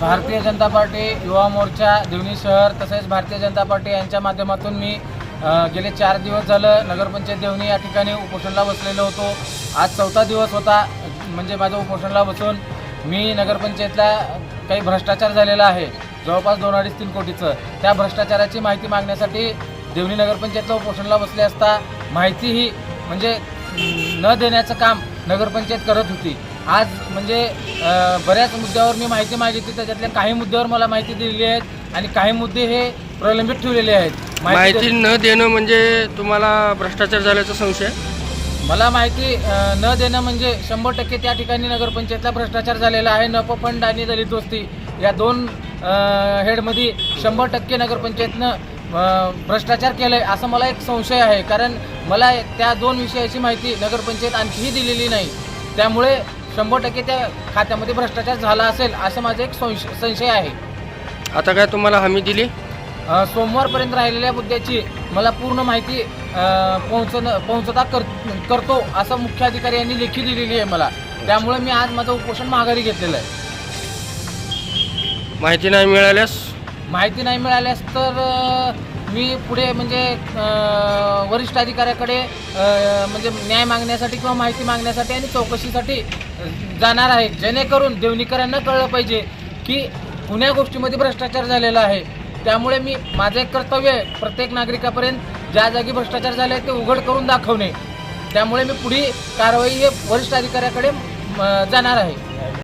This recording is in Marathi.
भारतीय जनता पार्टी युवा मोर्चा देवणी शहर तसेच भारतीय जनता पार्टी यांच्या माध्यमातून मी गेले चार दिवस झालं नगरपंचायत देवणी या ठिकाणी उपोषणला बसलेलो होतो. आज चौथा दिवस होता म्हणजे माझं उपोषणला बसून मी नगरपंचायतला काही भ्रष्टाचार झालेला आहे जवळपास दोन अडीच तीन कोटीचं. त्या भ्रष्टाचाराची माहिती मागण्यासाठी देवणी नगरपंचायतला उपोषणाला बसले असता माहिती ही म्हणजे न देण्याचं काम नगरपंचायत करत होती. आज म्हणजे बऱ्याच मुद्द्यावर मी माहिती मागितली त्याच्यातल्या काही मुद्द्यावर मला माहिती दिलेली आहेत आणि काही मुद्दे हे प्रलंबित ठेवलेले आहेत. माहिती न देणं म्हणजे तुम्हाला भ्रष्टाचार झाल्याचा संशय? मला माहिती न देणं म्हणजे शंभर टक्के त्या ठिकाणी नगरपंचायतला भ्रष्टाचार झालेला आहे. नप फंड आणि दलित वस्ती या दोन हेडमध्ये शंभर टक्के नगरपंचायतनं भ्रष्टाचार केलं आहे असं मला एक संशय आहे. कारण मला त्या दोन विषयाची माहिती नगरपंचायत आणखीही दिलेली नाही. त्यामुळे शंभर टक्के त्या खात्यामध्ये भ्रष्टाचार झाला असेल असं माझं एक संशय संशय आहे. आता काय तुम्हाला हमी दिली? अ, सोमवारपर्यंत राहिलेल्या मुद्द्याची मला पूर्ण माहिती पोहोचणं पोहोचता कर करतो असं मुख्याधिकारी यांनी लेखी दिलेली आहे मला. त्यामुळे मी आज माझं उपोषण माघारी घेतलेलं आहे. माहिती नाही मिळाल्यास? माहिती नाही मिळाल्यास तर अ, मी पुढे म्हणजे अ, वरिष्ठ अधिकाऱ्याकडे अ, म्हणजे न्याय मागण्यासाठी किंवा माहिती मागण्यासाठी आणि चौकशीसाठी अ, जाणार आहे. जेणेकरून देवणीकरांना कळलं पाहिजे की पुण्या गोष्टीमध्ये भ्रष्टाचार झालेला आहे. त्यामुळे मी माझं एक कर्तव्य आहे प्रत्येक नागरिकापर्यंत ज्या जागी भ्रष्टाचार झाले ते उघड करून दाखवणे. त्यामुळे मी पुढील कारवाई हे वरिष्ठ अधिकाऱ्याकडे जाणार आहे.